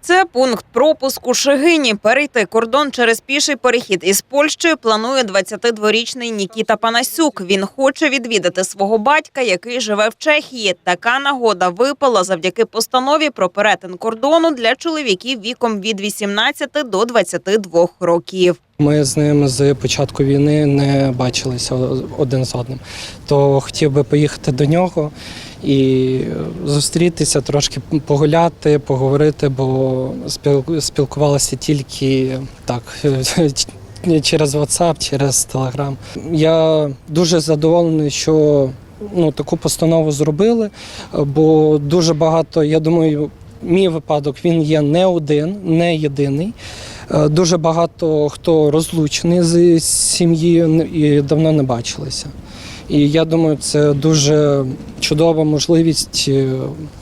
Це пункт пропуску Шегині. Перейти кордон через піший перехід із Польщею планує 22-річний Нікіта Панасюк. Він хоче відвідати свого батька, який живе в Чехії. Така нагода випала завдяки постанові про перетин кордону для чоловіків віком від 18 до 22 років. Ми з ним з початку війни не бачилися один з одним. То хотів би поїхати до нього і зустрітися, трошки погуляти, поговорити, бо спіл- спілкувалися тільки так. Через WhatsApp, через Telegram. Я дуже задоволений, що ну, таку постанову зробили, бо дуже багато, я думаю, мій випадок він є не один, не єдиний. Е, Дуже багато хто розлучений з сім'єю і давно не бачилися. І я думаю, це дуже чудова можливість е,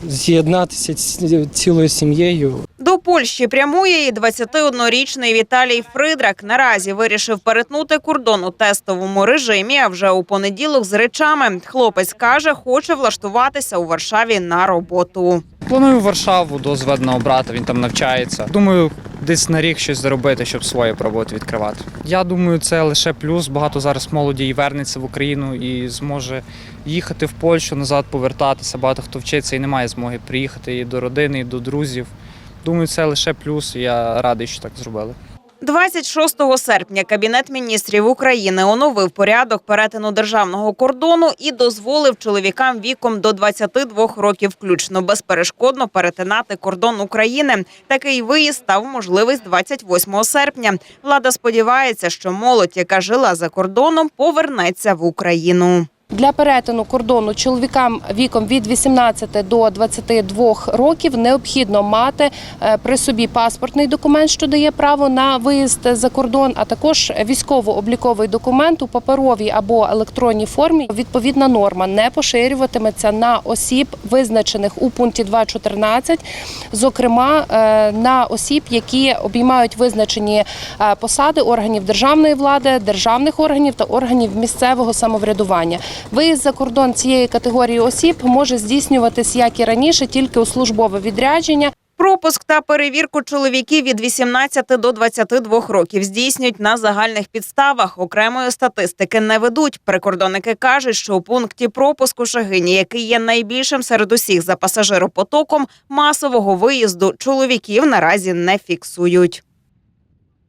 з'єднатися ці- цілою сім'єю. До Польщі прямує і 21-річний Віталій Фридрак. Наразі вирішив перетнути кордон у тестовому режимі. А вже у понеділок з речами хлопець каже, хоче влаштуватися у Варшаві на роботу. Планую Варшаву до зведеного брата, він там навчається. Думаю, десь на рік щось заробити, щоб своє пробувати відкривати. Я думаю, це лише плюс. Багато зараз молоді і вернеться в Україну і зможе їхати в Польщу, назад повертатися. Багато хто вчиться і не має змоги приїхати і до родини, і до друзів. Думаю, це лише плюс. Я радий, що так зробили. 26 серпня Кабінет міністрів України оновив порядок перетину державного кордону і дозволив чоловікам віком до 22 років включно безперешкодно перетинати кордон України. Такий виїзд став можливий з 28 серпня. Влада сподівається, що молодь, яка жила за кордоном, повернеться в Україну. Для перетину кордону чоловікам віком від 18 до 22 років необхідно мати е, при собі паспортний документ, що дає право на виїзд за кордон, а також військово-обліковий документ у паперовій або електронній формі. Відповідна норма не поширюватиметься на осіб, визначених у пункті 2.14, зокрема е, на осіб, які обіймають визначені е, посади органів державної влади, державних органів та органів місцевого самоврядування. Виїзд за кордон цієї категорії осіб може здійснюватись як і раніше, тільки у службове відрядження. Пропуск та перевірку чоловіків від 18 до 22 років здійснюють на загальних підставах. Окремої статистики не ведуть. Прикордонники кажуть, що у пункті пропуску Шагині, який є найбільшим серед усіх за пасажиропотоком, масового виїзду чоловіків наразі не фіксують.